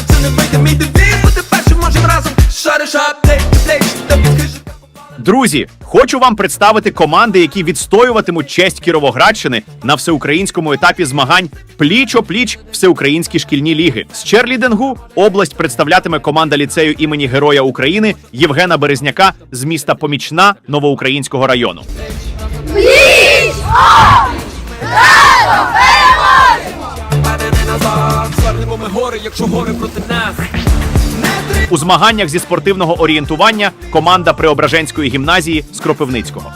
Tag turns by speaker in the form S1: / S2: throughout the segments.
S1: Що це не вийде мій девіз Бути першим можем разом, шариш аптек, плеч, та підкрижу
S2: Друзі, хочу вам представити команди, які відстоюватимуть честь Кіровоградщини на всеукраїнському етапі змагань пліч-о-пліч всеукраїнські шкільні ліги. З черлідингу область представлятиме команда ліцею імені Героя України Євгена Березняка з міста Помічна Новоукраїнського району.
S1: Паде гори, якщо гори проти нас
S2: У змаганнях зі спортивного орієнтування команда Преображенської гімназії з Кропивницького.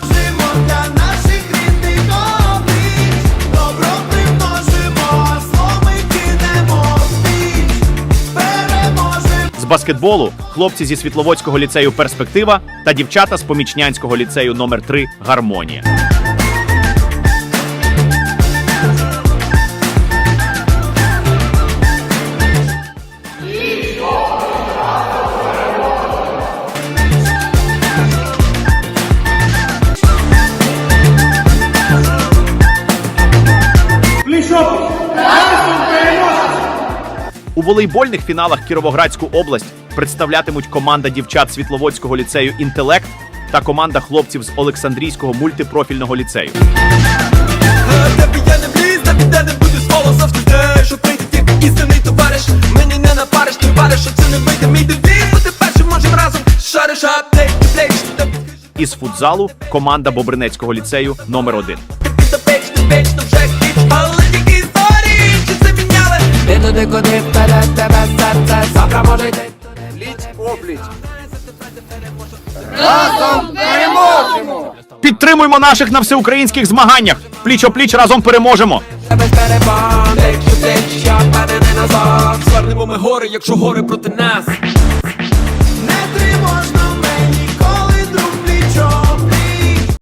S2: З баскетболу хлопці зі Світловодського ліцею Перспектива та дівчата з Помічнянського ліцею номер 3 Гармонія. У волейбольних фіналах Кіровоградську область представлятимуть команда дівчат Світловодського ліцею Інтелект та команда хлопців з Олександрійського мультипрофільного ліцею. Із футзалу команда Бобринецького ліцею номер 1 Підтримуймо наших на всеукраїнських змаганнях. Пліч-о-пліч разом переможемо.
S1: Без перебан, якщо плеч, як паде не назад Звернемо ми гори, якщо гори проти нас